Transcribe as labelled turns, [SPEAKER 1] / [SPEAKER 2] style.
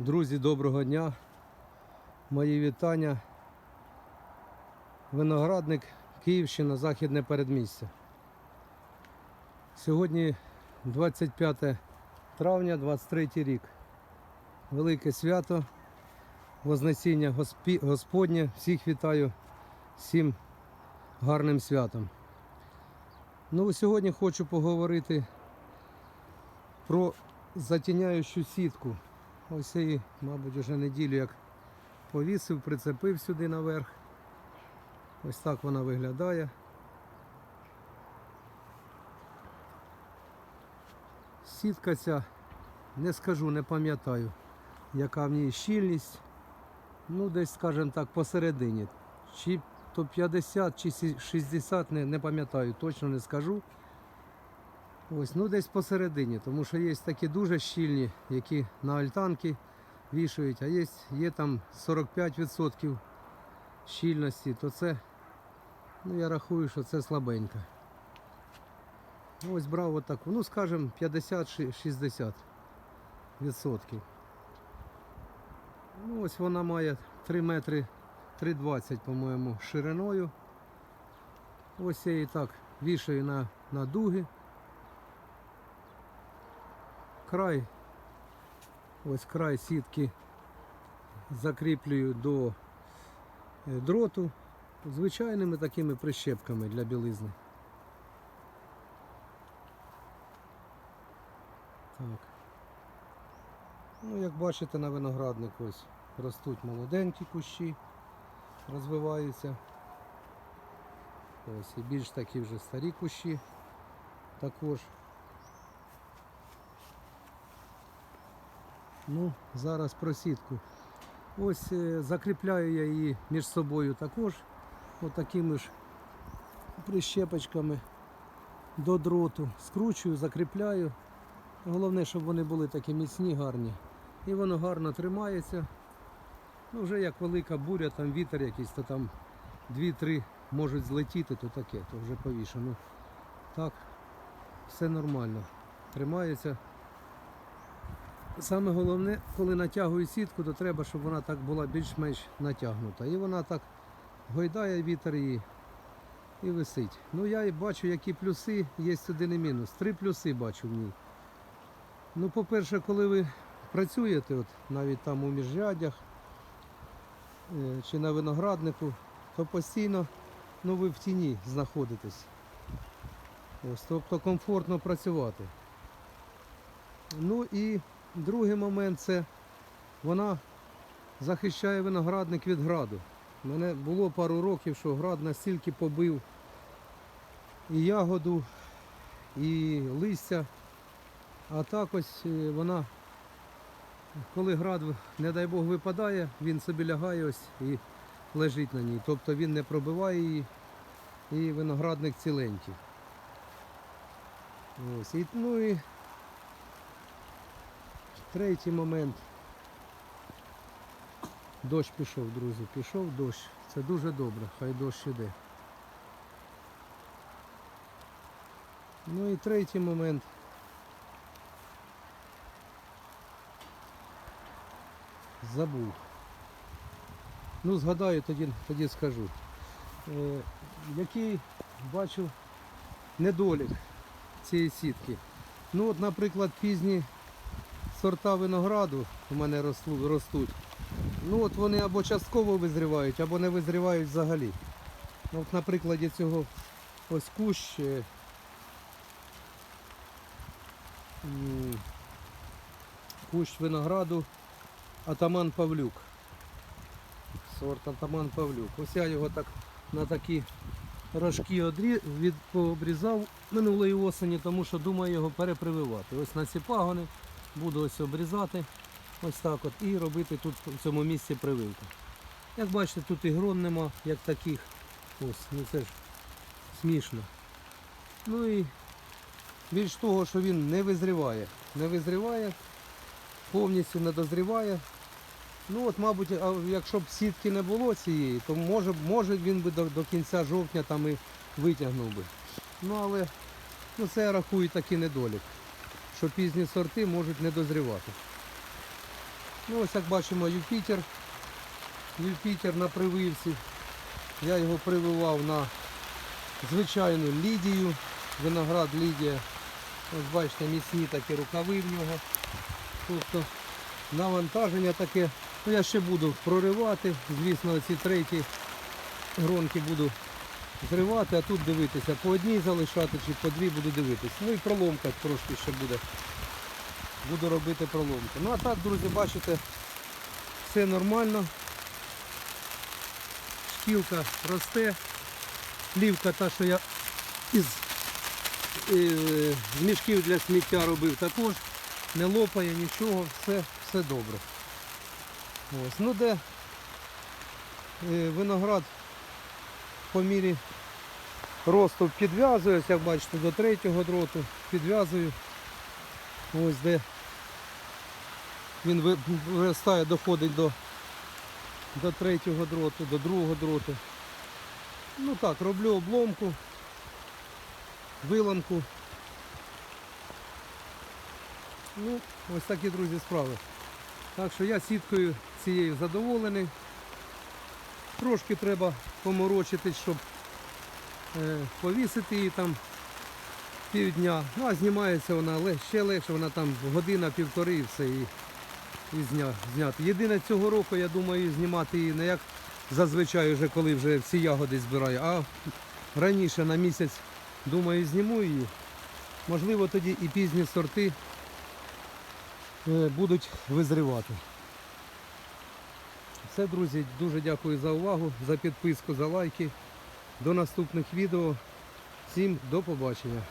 [SPEAKER 1] Друзі, доброго дня. Мої вітання. Виноградник Київщина, Західне передмістя. Сьогодні 25 травня, 23 рік. Велике свято, Вознесіння Господнє. Всіх вітаю всім гарним святом. Ну, сьогодні хочу поговорити про затіняючу сітку. Ось її, мабуть, вже неділю як повісив, прицепив сюди наверх. Ось так вона виглядає. Сітка ця, не скажу, не пам'ятаю, яка в ній щільність. Ну, десь, скажімо так, посередині. Чи то 50, чи 60, не, не пам'ятаю, точно не скажу. Ось, ну десь посередині, тому що є такі дуже щільні, які на альтанки вішають, а є, є там 45% щільності, то це, ну я рахую, що це слабенько. Ось брав отаку, ну скажімо 50-60 відсотків. Ну ось вона має 3 метри 3,20, по-моєму, шириною. Ось я її так вішаю на, на дуги. Край, ось край сітки закріплюю до е, дроту звичайними такими прищепками для білизни. Так. Ну, як бачите, на винограднику ось ростуть молоденькі кущі, розвиваються. Ось і більш такі вже старі кущі також. Ну, зараз про сітку. Ось е, закріпляю я її між собою також отакими ж прищепочками до дроту. Скручую, закріпляю. Головне, щоб вони були такі міцні, гарні. І воно гарно тримається. Ну, вже як велика буря, там вітер якийсь, то там 2-3 можуть злетіти, то таке, то вже повішено. Так, все нормально. Тримається. Саме головне, коли натягую сітку, то треба, щоб вона так була більш-менш натягнута. І вона так гойдає вітер її і висить. Ну я і бачу, які плюси, є один і мінус. Три плюси бачу в ній. Ну, по-перше, коли ви працюєте, от навіть там у міжрядях е, чи на винограднику, то постійно ну, ви в тіні знаходитесь. Ось, тобто комфортно працювати. Ну і другий момент це вона захищає виноградник від граду. У мене було пару років, що град настільки побив і ягоду, і листя. А так ось е, вона, коли град, не дай Бог, випадає, він собі лягає ось і лежить на ній. Тобто він не пробиває її і виноградник ціленький. Ось, і, ну і Третій момент. Дощ пішов, друзі, пішов дощ. Це дуже добре, хай дощ іде. Ну і третій момент. Забув. Ну, згадаю, тоді, тоді скажу. Е, який бачу недолік цієї сітки. Ну от, наприклад, пізні сорта винограду у мене ростуть. Ну от вони або частково визрівають, або не визрівають взагалі. Ну, От на прикладі цього ось кущ. е, Кущ винограду Атаман Павлюк. Сорт Атаман Павлюк. Ось я його так на такі рожки одрі... пообрізав минулої осені, тому що думаю його перепрививати. Ось на ці пагони буду ось обрізати ось так от і робити тут в цьому місці прививку. Як бачите, тут і грон нема, як таких. Ось, ну це ж смішно. Ну і більш того, що він не визріває. Не визріває, повністю не дозріває. Ну от, мабуть, якщо б сітки не було цієї, то може, може він би до, до кінця жовтня там і витягнув би. Ну але ну, це я такий недолік, що пізні сорти можуть не дозрівати. Ну ось як бачимо Юпітер. Юпітер на прививці. Я його прививав на звичайну лідію. Виноград Лідія. Ось бачите, міцні такі рукави в нього. Тобто навантаження таке. Ну, я ще буду проривати. Звісно, ці треті гронки буду зривати, а тут дивитися. По одній залишати чи по дві буду дивитися. Ну і проломка трошки ще буде. Буду робити проломку. Ну а так, друзі, бачите, все нормально. Шкілка росте. Плівка та, що я із е, з мішків для сміття робив також. Не лопає нічого, все, все добре. Ось. Ну де е, виноград по мірі росту підв'язуюсь, як бачите, до третього дроту підв'язую. Ось де він виростає, доходить до, до третього дроту, до другого дроту. Ну так, роблю обломку, виламку. Ну, ось такі, друзі, справи. Так що я сіткою цією задоволений. Трошки треба поморочитись, щоб е, повісити її там півдня. Ну а знімається вона ще легше, вона там година-півтори і все і, і зня, зняти. Єдине цього року, я думаю, знімати її не як зазвичай, вже коли вже всі ягоди збираю, а раніше на місяць, думаю, зніму її. Можливо, тоді і пізні сорти е, будуть визрівати. Все, друзі, дуже дякую за увагу, за підписку, за лайки. До наступних відео. Всім до побачення.